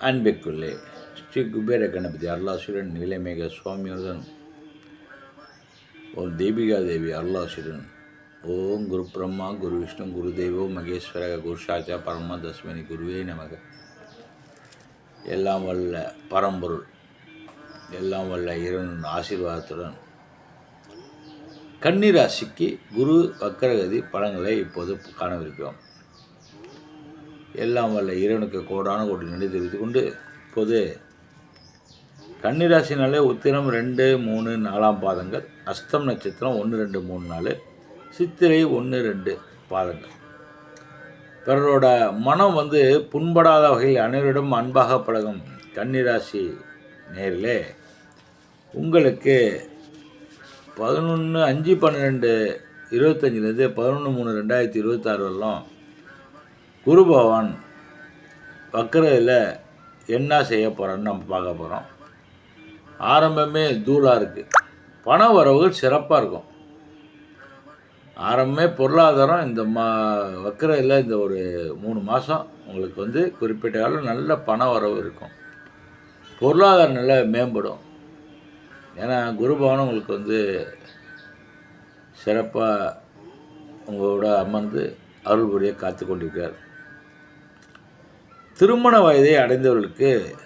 அன்பிற்குள்ளே ஸ்ரீ குபேர கணபதி அருளாசுரன் நிலைமேக சுவாமியுடன் ஓம் தீபிகா தேவி அருளாசுரன் ஓம் குரு பிரம்மா குரு விஷ்ணு குரு தெய்வோ மகேஸ்வர குரு சாச்சா பரமா தஸ்மினி குருவே நமக. எல்லாம் வல்ல பரம்பொருள் எல்லாம் வல்ல இறைவன் ஆசீர்வாதத்துடன் கன்னிராசிக்கு குரு வக்கரகதி படங்களை இப்போது காணவிருக்கிறோம். எல்லாம் வல்ல இறைவனுக்கு கோடான கோடி நன்றி தெரிவித்துக் கொண்டு இப்போது கன்னிராசினாலே உத்திரம் ரெண்டு மூணு நாலாம் பாதங்கள் அஸ்தம் நட்சத்திரம் ஒன்று ரெண்டு மூணு நாலு சித்திரை ஒன்று ரெண்டு பாதங்கள். பிறரோட மனம் வந்து புண்படாத வகையில் அனைவரிடம் அன்பாக பழகும் கன்னிராசி நேரிலே உங்களுக்கு பதினொன்று அஞ்சு பன்னிரெண்டு இருபத்தஞ்சிலேருந்து பதினொன்று மூணு ரெண்டாயிரத்தி இருபத்தாறு வரலாம். குரு பகவான் வக்கரையில் என்ன செய்ய போகிறான்னு நம்ம பார்க்க போகிறோம் ஆரம்பமே தூளாக இருக்குது பண வரவுகள் சிறப்பாக இருக்கும். ஆரம்பமே பொருளாதாரம் இந்த மா வக்கரையில் இந்த ஒரு மூணு மாதம் உங்களுக்கு வந்து குறிப்பிட்ட காலம் நல்ல பண வரவு இருக்கும். பொருளாதாரம் நல்லா மேம்படும். ஏன்னா குருபவன் உங்களுக்கு வந்து சிறப்பாக உங்களோட அமர்ந்து அருள் புரிய காத்து கொண்டிருக்கிறார். திருமண வயதை அடைந்தவர்களுக்கு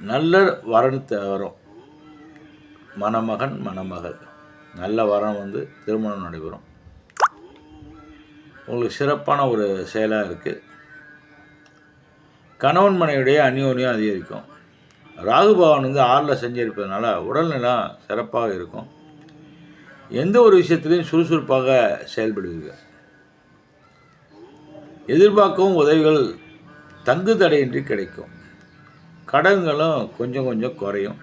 நல்ல வரன் த- வரும். மணமகன் மணமகள். நல்ல வரம் வந்து திருமணம் நடைபெறும். உங்களுக்கு சிறப்பான ஒரு செயலாக இருக்குது கணவன் மனைவியுடைய அந்யோன்யம் அதிகரிக்கும். ராகு பகவான் வந்து ஆறில் செஞ்சிருப்பதனால உடல்நலம் சிறப்பாக இருக்கும். எந்த ஒரு விஷயத்திலையும் சுறுசுறுப்பாக செயல்படுவீர்கள். எதிர்பார்க்கவும் உதவிகள் தங்கு தடையின்றி கிடைக்கும். கடன்களும் கொஞ்சம் கொஞ்சம் குறையும்.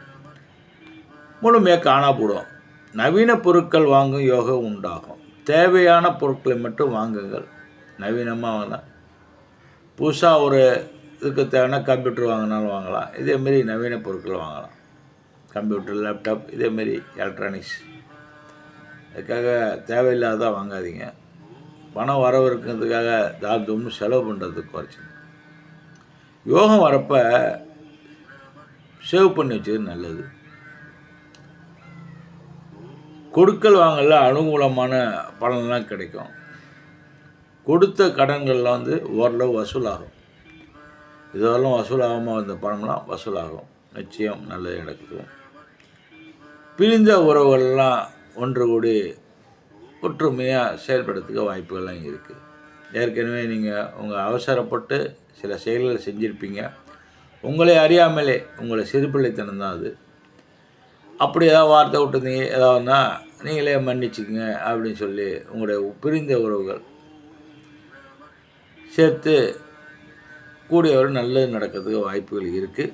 முழுமையாக காணாப்படும் நவீன பொருட்கள் வாங்கும் யோகம் உண்டாகும். தேவையான பொருட்களை மட்டும் வாங்குங்கள். நவீனமாக வாங்கலாம். புதுசாக ஒரு இதுக்கு தேவையான கம்ப்யூட்டர் வாங்கினாலும் வாங்கலாம். இதேமாரி நவீன பொருட்கள் வாங்கலாம். கம்ப்யூட்டர் லேப்டாப் இதேமாரி எலக்ட்ரானிக்ஸ். அதுக்காக தேவையில்லாத வாங்காதீங்க. பணம் வரவு இருக்கிறதுக்காக தாம் தும்னு செலவு பண்ணுறதுக்கு குறைச்சி யோகம் வரப்போ சேவ் பண்ணி வச்சது நல்லது. கொடுக்கல் வாங்கல அனுகூலமான பலன்லாம் கிடைக்கும். கொடுத்த கடன்கள்லாம் வந்து ஓரளவு வசூலாகும். இதெல்லாம் வசூலாகாமல் வந்த பணம்லாம் வசூலாகும். நிச்சயம் நல்லது நடக்கும். பிரிந்த உறவுகள்லாம் ஒன்று கூடி ஒற்றுமையாக செயல்படுறதுக்கு வாய்ப்புகள்லாம் இருக்குது ஏற்கனவே நீங்கள் உங்கள் அவசரப்பட்டு சில செயல்களை செஞ்சுருப்பீங்க. உங்களை அறியாமலே உங்களை சிறுபிள்ளைத்தனம் தான் அது. அப்படி ஏதாவது வார்த்தை விட்டுருந்தீங்க ஏதாவதுனா நீங்களே மன்னிச்சுக்கங்க அப்படின்னு சொல்லி உங்களுடைய பிரிந்த உறவுகள் சேர்த்து கூடிய ஒரு நல்லது நடக்கிறதுக்கு வாய்ப்புகள் இருக்குது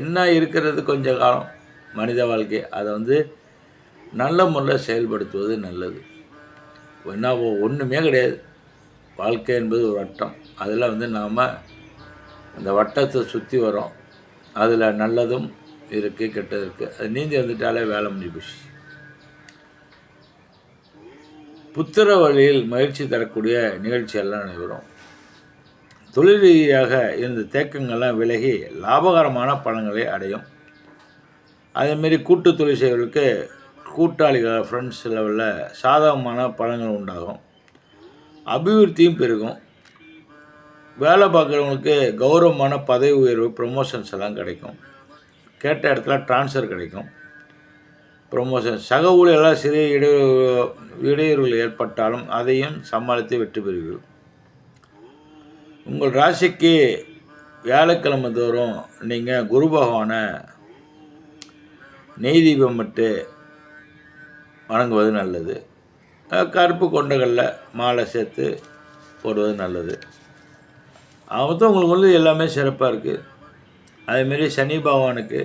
என்ன இருக்கிறது கொஞ்ச காலம் மனித வாழ்க்கை. அதை வந்து நல்ல முறையில் செயல்படுத்துவது நல்லது. என்ன ஒன்றுமே கிடையாது. வாழ்க்கை என்பது ஒரு வட்டம். அதில் வந்து நாம் அந்த வட்டத்தை சுற்றி வரோம். அதில் நல்லதும் இருக்குது கெட்டது இருக்குது அது நீந்தி வந்துட்டாலே வேலை முடிஞ்சு போச்சு. புத்திர வழியில் மகிழ்ச்சி தரக்கூடிய நிகழ்ச்சியெல்லாம் நடைபெறும் தொழில் ரீதியாக இருந்த தேக்கங்கள்லாம் விலகி லாபகரமான பலன்களை அடையும். அதேமாரி கூட்டு தொழில் செய்வர்களுக்கு கூட்டாளிகள் ஃப்ரெண்ட்ஸ் லெவலில் சாதகமான பலன்கள் உண்டாகும். அபிவிருத்தியும் பெருகும். வேலை பார்க்குறவங்களுக்கு கௌரவமான பதவி உயர்வு ப்ரொமோஷன்ஸ் எல்லாம் கிடைக்கும். கேட்ட இடத்துல ட்ரான்ஸ்ஃபர் கிடைக்கும். ப்ரொமோஷன் சக ஊழியெல்லாம் சிறிய இடையூறு இடையூறுகள் ஏற்பட்டாலும் அதையும் சமாளித்து வெற்றி பெறுவீர்கள். உங்கள் ராசிக்கு வியாழக்கிழமை தோறும் நீங்கள் குரு பகவானை நெய் தீபம் விட்டு வணங்குவது நல்லது. கருப்பு கொண்டகளில் மாலை சேர்த்து போடுவது நல்லது. அவத்தும் உங்களுக்கு வந்து எல்லாமே சிறப்பாக இருக்குது அதேமாரி சனி பகவானுக்கு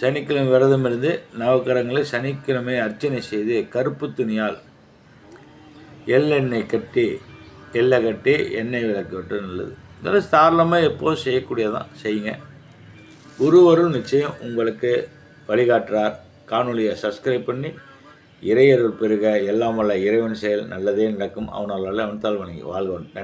சனிக்கிழமை விரதம் இருந்து நவக்கரங்களை சனிக்கிழமை அர்ச்சனை செய்து கருப்பு துணியால் எள்ளெண்ணெய் கட்டி எள்ளை கட்டி எண்ணெய் விளக்கு விட்டு நல்லது. இதெல்லாம் தாராளமாக எப்போதும் செய்யக்கூடியதான் செய்யுங்க. குருவரும் நிச்சயம் உங்களுக்கு வழிகாட்டுறார். காணொலியை சப்ஸ்கிரைப் பண்ணி இறையருள் பெருக எல்லாம் வல்ல இறைவன் செயல் நல்லதே நடக்கும். அவனால் அவன் தாழ்வணி வாழ்வன். நன்றி.